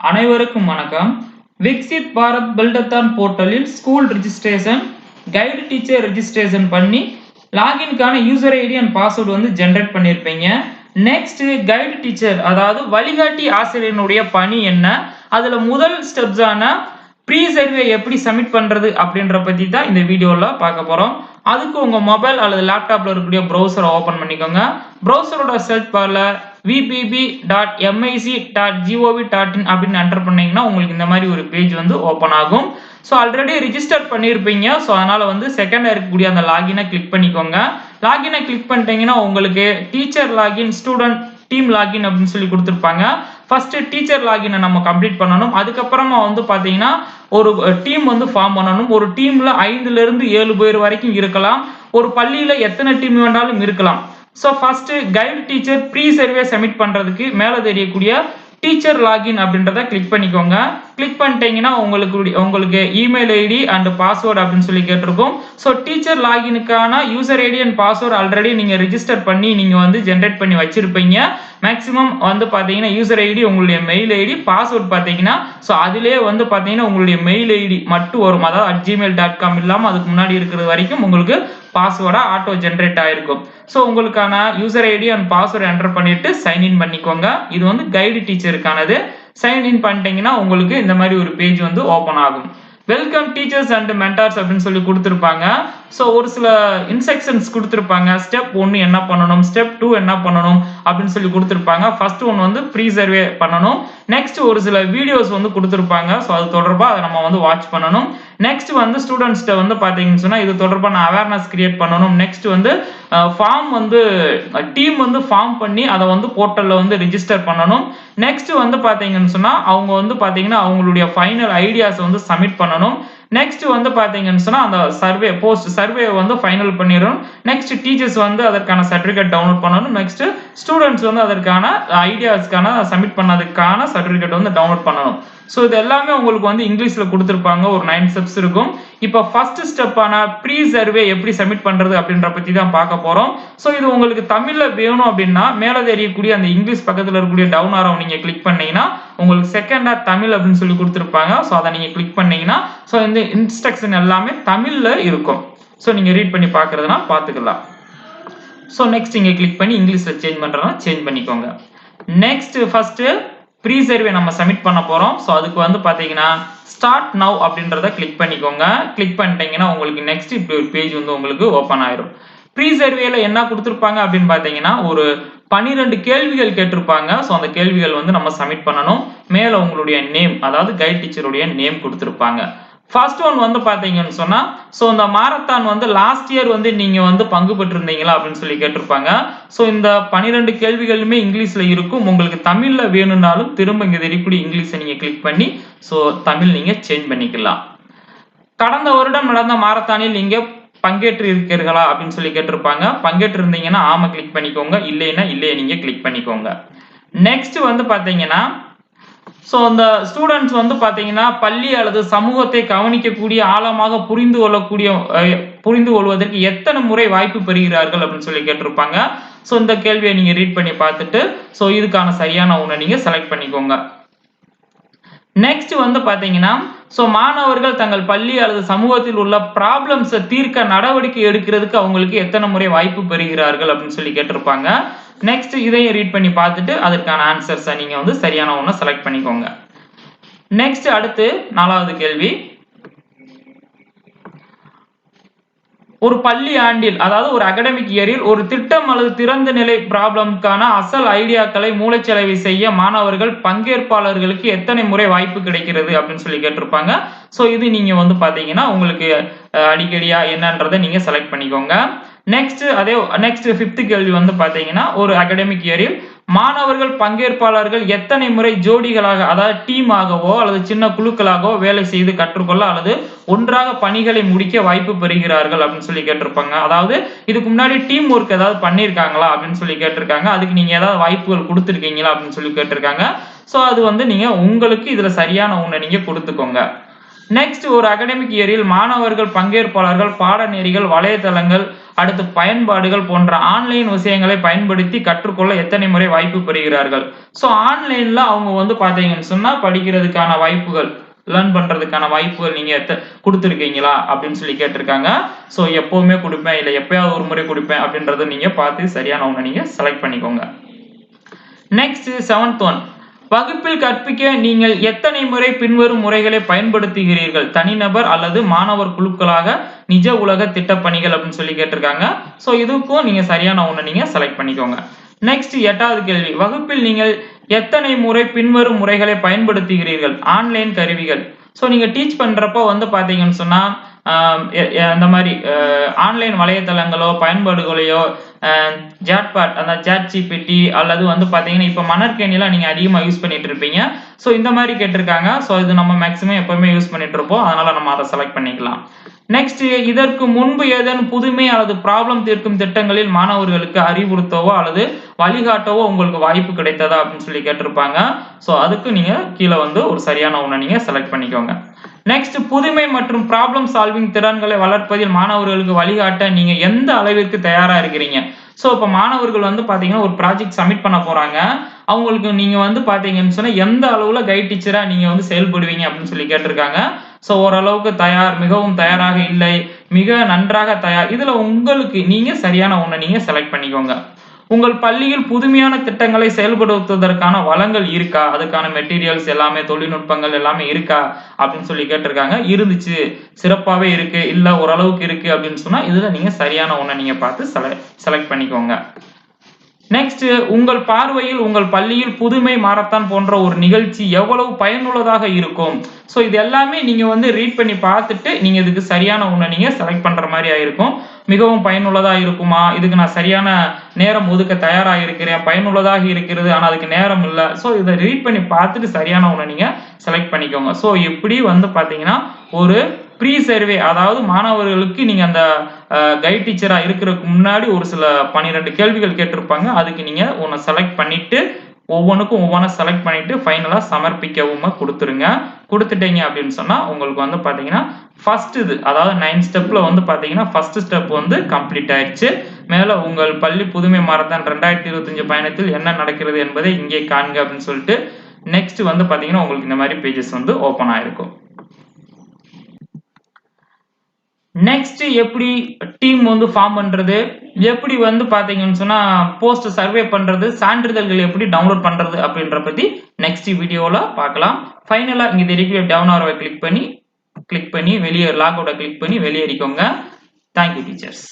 அனைவருக்கும் வணக்கம். விக்சித் பாரத் பில்டத்தான் போர்ட்டலில் school registration guide teacher registration பண்ணி லாகின்கான யூசர் ஐடி அண்ட் பாஸ்வேர்டு வந்து ஜென்ரேட் பண்ணியிருப்பீங்க நெக்ஸ்ட் கைடு டீச்சர் அதாவது வழிகாட்டி ஆசிரியனுடைய பணி என்ன? அதில் முதல் ஸ்டெப்ஸான ப்ரீ சர்வே எப்படி சப்மிட் பண்ணுறது அப்படின்ற பற்றி தான் இந்த வீடியோவில் பார்க்க போகிறோம் அதுக்கு உங்கள் மொபைல் அல்லது லேப்டாப்பில் இருக்கக்கூடிய ப்ரௌசரை ஓப்பன் பண்ணிக்கோங்க. ப்ரௌசரோட சர்ச் பாரில் VBB dot MIC dot GOV dot in அப்படின்னு என்டர் பண்ணீங்கன்னா உங்களுக்கு இந்த மாதிரி ஒரு பேஜ் வந்து ஓப்பன் ஆகும். ஸோ ஆல்ரெடி ரிஜிஸ்டர் பண்ணியிருப்பீங்க ஸோ அதனால் வந்து செகண்டாக இருக்கக்கூடிய அந்த லாகினை கிளிக் பண்ணிக்கோங்க. லாகினை கிளிக் பண்ணிட்டீங்கன்னா உங்களுக்கு teacher login student team login அப்படின்னு சொல்லி கொடுத்துருப்பாங்க. ஃபர்ஸ்ட் டீச்சர் லாகினை நம்ம கம்ப்ளீட் பண்ணணும். அதுக்கப்புறமா வந்து பார்த்தீங்கன்னா ஒரு டீம் வந்து ஃபார்ம் பண்ணணும். ஒரு டீமில் ஐந்துலேருந்து ஏழு பேர் வரைக்கும் இருக்கலாம். ஒரு பள்ளியில் எத்தனை டீம் வேண்டாலும் இருக்கலாம். So first guide teacher pre survey submit பண்ணுறதுக்கு மேலே தெரியக்கூடிய டீச்சர் லாகின் அப்படின்றத கிளிக் பண்ணிக்கோங்க. கிளிக் பண்ணிட்டீங்கன்னா உங்களுக்கு உங்களுக்கு இமெயில் ஐடி அண்ட் பாஸ்வேர்டு அப்படின்னு சொல்லி கேட்டிருக்கும். So teacher லாகினுக்கான user ID and password already நீங்கள் ரிஜிஸ்டர் பண்ணி நீங்கள் வந்து ஜென்ரேட் பண்ணி வச்சிருப்பீங்க. மேக்ஸிமம் வந்து பார்த்தீங்கன்னா யூசர் ஐடி உங்களுடைய மெயில் ஐடி பாஸ்வேர்ட் பார்த்தீங்கன்னா ஸோ அதிலே வந்து பார்த்தீங்கன்னா உங்களுடைய மெயில் ஐடி மட்டும் வரும். அதாவது அட் ஜிமெயில் டாட் காம் இல்லாமல் அதுக்கு முன்னாடி இருக்கிறது வரைக்கும் உங்களுக்கு பாஸ்வேர்டாக ஆட்டோ ஜென்ரேட் ஆயிருக்கும். ஸோ உங்களுக்கான user ID and password enter பண்ணிட்டு சைன் இன் பண்ணிக்கோங்க. இது வந்து கைடு டீச்சருக்கானது சைன் இன் பண்ணிட்டீங்கன்னா உங்களுக்கு இந்த மாதிரி ஒரு பேஜ் வந்து ஓப்பன் ஆகும். வெல்கம் டீச்சர்ஸ் அண்ட் மென்டார்ஸ் அப்படின்னு சொல்லி கொடுத்துருப்பாங்க. ஸோ ஒரு சில இன்ஸ்ட்ரக்ஷன்ஸ் கொடுத்துருப்பாங்க. ஸ்டெப் ஒன்று என்ன பண்ணணும்? ஸ்டெப் டூ என்ன பண்ணணும்? அப்படின்னு சொல்லி கொடுத்துருப்பாங்க. ஃபர்ஸ்ட் ஒன்று வந்து ப்ரீ சர்வே பண்ணணும். நெக்ஸ்ட் ஒரு சில வீடியோஸ் வந்து கொடுத்துருப்பாங்க. ஸோ அது தொடர்பாக அதை நம்ம வந்து வாட்ச் பண்ணணும். நெக்ஸ்ட் வந்து ஸ்டூடெண்ட்ஸ்கிட்ட வந்து பார்த்தீங்கன்னு சொன்னால் இது தொடர்பான அவேர்னஸ் கிரியேட் பண்ணணும். நெக்ஸ்ட் வந்து ஃபார்ம் வந்து டீம் வந்து ஃபார்ம் பண்ணி அதை வந்து போர்ட்டலில் வந்து ரிஜிஸ்டர் பண்ணணும். நெக்ஸ்ட் வந்து பார்த்தீங்கன்னு சொன்னால் அவங்க வந்து பார்த்தீங்கன்னா அவங்களுடைய ஃபைனல் ஐடியாஸை வந்து சப்மிட் பண்ணணும். நெக்ஸ்ட் வந்து பார்த்தீங்கன்னு சொன்னால் அந்த சர்வே போஸ்ட் சர்வே வந்து ஃபைனல் பண்ணிடணும். நெக்ஸ்ட் டீச்சர்ஸ் வந்து அதற்கான சர்டிஃபிகேட் டவுன்லோட் பண்ணணும். நெக்ஸ்ட் ஸ்டூடெண்ட்ஸ் வந்து அதற்கான uh, ஐடியாஸ்க்கான சப்மிட் பண்ணதுக்கான சர்டிஃபிகேட் வந்து டவுன்லோட் பண்ணணும். ஸோ இது எல்லாமே உங்களுக்கு வந்து இங்கிலீஷில் கொடுத்துருப்பாங்க. ஒரு நைன் ஸ்டெப்ஸ் இருக்கும். இப்போ ஃபர்ஸ்ட் ஸ்டெப்பான ப்ரீ சர்வே எப்படி சப்மிட் பண்ணுறது அப்படின்ற பற்றி தான் பார்க்க போகிறோம் ஸோ இது உங்களுக்கு தமிழில் வேணும் அப்படின்னா மேலே தெரியக்கூடிய அந்த இங்கிலீஷ் பக்கத்தில் இருக்கக்கூடிய டவுன் ஆரோ நீங்கள் கிளிக் பண்ணீங்கன்னா உங்களுக்கு செகண்டாக தமிழ் அப்படின்னு சொல்லி கொடுத்துருப்பாங்க. ஸோ அதை நீங்கள் கிளிக் பண்ணீங்கன்னா ஸோ இந்த இன்ஸ்ட்ரக்ஷன் எல்லாமே தமிழில் இருக்கும். ஸோ நீங்கள் ரீட் பண்ணி பார்க்குறதுனா பார்த்துக்கலாம். ஸோ நெக்ஸ்ட் இங்கே கிளிக் பண்ணி இங்கிலீஷில் சேஞ்ச் பண்ணுறதுனா சேஞ்ச் பண்ணிக்கோங்க. நெக்ஸ்ட் ஃபர்ஸ்ட் ப்ரீ சர்வே நம்ம சப்மிட் பண்ண போகிறோம் ஸோ அதுக்கு வந்து பார்த்தீங்கன்னா ஸ்டார்ட் நவ் அப்படின்றத கிளிக் பண்ணிக்கோங்க. கிளிக் பண்ணிட்டீங்கன்னா உங்களுக்கு நெக்ஸ்ட் இப்படி ஒரு பேஜ் வந்து உங்களுக்கு ஓப்பன் ஆயிரும். ப்ரீ சர்வேல என்ன கொடுத்துருப்பாங்க அப்படின்னு பார்த்தீங்கன்னா ஒரு பன்னிரெண்டு கேள்விகள் கேட்டிருப்பாங்க. ஸோ அந்த கேள்விகள் வந்து நம்ம சப்மிட் பண்ணணும். மேலே உங்களுடைய நேம் அதாவது கைட் டீச்சருடைய நேம் கொடுத்துருப்பாங்க. ஃபர்ஸ்ட் ஒன் வந்து பார்த்தீங்கன்னு சொன்னால் ஸோ இந்த மாரத்தான் வந்து லாஸ்ட் இயர் வந்து நீங்கள் வந்து பங்கு பெற்றிருந்தீங்களா அப்படின்னு சொல்லி கேட்டிருப்பாங்க. ஸோ இந்த பன்னிரெண்டு கேள்விகளுமே இங்கிலீஷில் இருக்கும். உங்களுக்கு தமிழில் வேணும்னாலும் திரும்ப இங்கே தெரியக்கூடிய இங்கிலீஷை நீங்கள் கிளிக் பண்ணி ஸோ தமிழ் நீங்கள் சேஞ்ச் பண்ணிக்கலாம். கடந்த வருடம் நடந்த மாரத்தானில் நீங்கள் பங்கேற்று இருக்கிறீர்களா அப்படின்னு சொல்லி கேட்டிருப்பாங்க. பங்கேற்று இருந்தீங்கன்னா ஆமாம் கிளிக் பண்ணிக்கோங்க. இல்லைன்னா இல்லையே நீங்கள் கிளிக் பண்ணிக்கோங்க. நெக்ஸ்ட் வந்து பார்த்தீங்கன்னா ஸோ அந்த ஸ்டூடெண்ட்ஸ் வந்து பார்த்தீங்கன்னா பள்ளி அல்லது சமூகத்தை கவனிக்கக்கூடிய ஆழமாக புரிந்து கொள்ளக்கூடிய புரிந்து கொள்வதற்கு எத்தனை முறை வாய்ப்பு பெறுகிறார்கள் அப்படின்னு சொல்லி கேட்டிருப்பாங்க. ஸோ இந்த கேள்வியை நீங்கள் ரீட் பண்ணி பார்த்துட்டு ஸோ இதுக்கான சரியான ஒன்றை நீங்கள் செலக்ட் பண்ணிக்கோங்க. நெக்ஸ்ட் வந்து பார்த்தீங்கன்னா ஸோ மாணவர்கள் தங்கள் பள்ளி அல்லது சமூகத்தில் உள்ள ப்ராப்ளம்ஸை தீர்க்க நடவடிக்கை எடுக்கிறதுக்கு அவங்களுக்கு எத்தனை முறை வாய்ப்பு பெறுகிறார்கள் அப்படின்னு சொல்லி கேட்டிருப்பாங்க. நெக்ஸ்ட் இதையும் ரீட் பண்ணி பார்த்துட்டு அதற்கான ஆன்சர்ஸை நீங்கள் வந்து சரியான ஒன்று செலக்ட் பண்ணிக்கோங்க. நெக்ஸ்ட் அடுத்து நாலாவது கேள்வி. ஒரு பள்ளி ஆண்டில் அதாவது ஒரு அகடமிக் இயரில் ஒரு திட்டம் அல்லது திறந்த நிலை ப்ராப்ளம்க்கான அசல் ஐடியாக்களை மூளைச்சலவை செய்ய மாணவர்கள் பங்கேற்பாளர்களுக்கு எத்தனை முறை வாய்ப்பு கிடைக்கிறது அப்படின்னு சொல்லி கேட்டிருப்பாங்க. ஸோ இது நீங்கள் வந்து பார்த்தீங்கன்னா உங்களுக்கு அடிக்கடியா என்னன்றதை நீங்கள் செலக்ட் பண்ணிக்கோங்க. நெக்ஸ்ட் அதே நெக்ஸ்ட் ஃபிஃப்த் கேள்வி வந்து பாத்தீங்கன்னா ஒரு அகடமிக் இயரில் மாணவர்கள் பங்கேற்பாளர்கள் எத்தனை முறை ஜோடிகளாக அதாவது டீமாகவோ அல்லது சின்ன குழுக்களாகவோ வேலை செய்து கற்றுக்கொள்ள அல்லது ஒன்றாக பணிகளை முடிக்க வாய்ப்பு பெறுகிறார்கள் அப்படின்னு சொல்லி கேட்டிருப்பாங்க. அதாவது இதுக்கு முன்னாடி டீம் ஒர்க் ஏதாவது பண்ணியிருக்காங்களா அப்படின்னு சொல்லி கேட்டிருக்காங்க. அதுக்கு நீங்க ஏதாவது வாய்ப்புகள் கொடுத்துருக்கீங்களா அப்படின்னு சொல்லி கேட்டிருக்காங்க. ஸோ அது வந்து நீங்க உங்களுக்கு இதுல சரியான ஒன்று நீங்க கொடுத்துக்கோங்க. நெக்ஸ்ட் ஒரு அகடமிக் இயரில் மாணவர்கள் பங்கேற்பாளர்கள் பாடநெறிகள் வலைதளங்கள் அடுத்து பயன்பாடுகள் போன்ற ஆன்லைன் விஷயங்களை பயன்படுத்தி கற்றுக்கொள்ள எத்தனை முறை வாய்ப்பு பெறுகிறார்கள்? ஸோ ஆன்லைன்ல அவங்க வந்து பாத்தீங்கன்னு சொன்னா படிக்கிறதுக்கான வாய்ப்புகள் லேர்ன் பண்றதுக்கான வாய்ப்புகள் நீங்க எத்த- கொடுத்துருக்கீங்களா? அப்படின்னு சொல்லி கேட்டிருக்காங்க. ஸோ எப்பவுமே கொடுப்பேன் இல்லை எப்பயாவது ஒரு முறை கொடுப்பேன் அப்படின்றத நீங்க பார்த்து சரியான ஒன்று நீங்க செலக்ட் பண்ணிக்கோங்க. நெக்ஸ்ட் செவன்த் ஒன் வகுப்பில் கற்பிக்க நீங்கள் எத்தனை முறை பின்வரும் முறைகளை பயன்படுத்துகிறீர்கள்? தனிநபர் அல்லது மாணவர் குழுக்களாக நிஜ உலக திட்டப்பணிகள் அப்படின்னு சொல்லி கேட்டிருக்காங்க. ஸோ இதுக்கும் நீங்க சரியான ஒன்று நீங்க செலக்ட் பண்ணிக்கோங்க. நெக்ஸ்ட் எட்டாவது கேள்வி. வகுப்பில் நீங்கள் எத்தனை முறை பின்வரும் முறைகளை பயன்படுத்துகிறீர்கள்? ஆன்லைன் கருவிகள். ஸோ நீங்க டீச் பண்றப்போ வந்து பாத்தீங்கன்னு சொன்னா அந்த மாதிரி ஆன்லைன் வலைத்தளங்களோ பயன்பாடுகளையோ ஜாட்பாட் அந்த ஜாட் ஜிபிடி அல்லது வந்து பார்த்தீங்கன்னா இப்போ மணற்கேணிலாம் நீங்கள் அதிகமாக யூஸ் பண்ணிட்டு இருப்பீங்க ஸோ இந்த மாதிரி கேட்டிருக்காங்க. ஸோ இது நம்ம மேக்ஸிமம் எப்போவுமே யூஸ் பண்ணிட்டு இருப்போம் அதனால நம்ம அதை செலக்ட் பண்ணிக்கலாம். நெக்ஸ்ட் இதற்கு முன்பு ஏதேனும் புதுமை அல்லது ப்ராப்ளம் தீர்க்கும் திட்டங்களில் மாணவர்களுக்கு அறிவுறுத்தவோ அல்லது வழிகாட்டவோ உங்களுக்கு வாய்ப்பு கிடைத்ததா அப்படின்னு சொல்லி கேட்டிருப்பாங்க. ஸோ அதுக்கு நீங்கள் கீழே வந்து ஒரு சரியான ஒன்றை நீங்கள் செலக்ட் பண்ணிக்கோங்க. நெக்ஸ்ட் புதுமை மற்றும் ப்ராப்ளம் சால்விங் திறன்களை வளர்ப்பதில் மாணவர்களுக்கு வழிகாட்ட நீங்க எந்த அளவிற்கு தயாரா இருக்கிறீங்க? ஸோ இப்போ மாணவர்கள் வந்து பார்த்தீங்கன்னா ஒரு ப்ராஜெக்ட் சப்மிட் பண்ண போறாங்க. அவங்களுக்கு நீங்க வந்து பார்த்தீங்கன்னு சொன்னா எந்த அளவுல கைட் டீச்சரா நீங்க வந்து செயல்படுவீங்க அப்படின்னு சொல்லி கேட்டிருக்காங்க. ஸோ ஓரளவுக்கு தயார் மிகவும் தயாராக இல்லை மிக நன்றாக தயார். இதுல உங்களுக்கு நீங்க சரியான ஒன்று நீங்க செலக்ட் பண்ணிக்கோங்க. உங்கள் பள்ளியில் புதுமையான திட்டங்களை செயல்படுத்துவதற்கான வளங்கள் இருக்கா? அதுக்கான மெட்டீரியல்ஸ் எல்லாமே தொழில்நுட்பங்கள் எல்லாமே இருக்கா? அப்படின்னு சொல்லி கேட்டிருக்காங்க. இருந்துச்சு. சிறப்பாகவே இருக்கு. இல்லை ஓரளவுக்கு இருக்கு அப்படின்னு சொன்னால் இதில் நீங்கள் சரியான ஒன்றை நீங்கள் பார்த்து செலக்ட் பண்ணிக்கோங்க. நெக்ஸ்ட் உங்கள் பார்வையில் உங்கள் பள்ளியில் புதுமை மாரத்தான் போன்ற ஒரு நிகழ்ச்சி எவ்வளவு பயனுள்ளதாக இருக்கும்? ஸோ இது எல்லாமே நீங்கள் வந்து ரீட் பண்ணி பார்த்துட்டு நீங்கள் இதுக்கு சரியான ஒண்ணை நீங்கள் செலக்ட் பண்ணுற மாதிரி ஆயிருக்கும். மிகவும் பயனுள்ளதாக இருக்குமா? இதுக்கு நான் சரியான நேரம் ஒதுக்க தயாராக இருக்கிறேன் பயனுள்ளதாக இருக்கிறது ஆனால் அதுக்கு நேரம் இல்லை. ஸோ இதை ரீட் பண்ணி பார்த்துட்டு சரியான ஒன்று நீங்கள் செலக்ட் பண்ணிக்கோங்க. ஸோ இப்படி வந்து பார்த்தீங்கன்னா ஒரு ப்ரீ சர்வே அதாவது மாணவர்களுக்கு நீங்கள் அந்த கைட் டீச்சராக இருக்கிறதுக்கு முன்னாடி ஒரு சில பன்னிரெண்டு கேள்விகள் கேட்டிருப்பாங்க. அதுக்கு நீங்கள் ஒன்று செலக்ட் பண்ணிவிட்டு ஒவ்வொன்றுக்கும் ஒவ்வொன்றா செலக்ட் பண்ணிட்டு ஃபைனலாக சமர்ப்பிக்கவும் கொடுத்துருங்க. கொடுத்துட்டீங்க அப்படின்னு சொன்னால் உங்களுக்கு வந்து பார்த்தீங்கன்னா ஃபர்ஸ்ட் இது அதாவது நைன் ஸ்டெப்பில் வந்து பார்த்தீங்கன்னா ஃபர்ஸ்ட் ஸ்டெப் வந்து கம்ப்ளீட் ஆயிடுச்சு. மேலே உங்கள் பள்ளி புதுமை மாரத்தான் ரெண்டாயிரத்தி இருபத்தஞ்சு பயணத்தில் என்ன நடக்கிறது என்பதை இங்கே காண்க அப்படின்னு சொல்லிட்டு நெக்ஸ்ட் வந்து பார்த்தீங்கன்னா உங்களுக்கு இந்த மாதிரி பேஜஸ் வந்து ஓப்பன் ஆயிருக்கும் நெக்ஸ்ட் எப்படி டீம் வந்து ஃபார்ம் பண்றது? எப்படி வந்து பாத்தீங்கன்னு சொன்னா போஸ்ட் சர்வே பண்றது சான்றிதழ்கள் எப்படி டவுன்லோட் பண்றது அப்படின்ற பத்தி நெக்ஸ்ட் வீடியோல பார்க்கலாம். ஃபைனலா இங்க தெரிவிக்கிற டவுன் ஆரோவை கிளிக் பண்ணி கிளிக் பண்ணி வெளியே லாக் அவுட்டை கிளிக் பண்ணி வெளியேறிக்கோங்க. Thank you teachers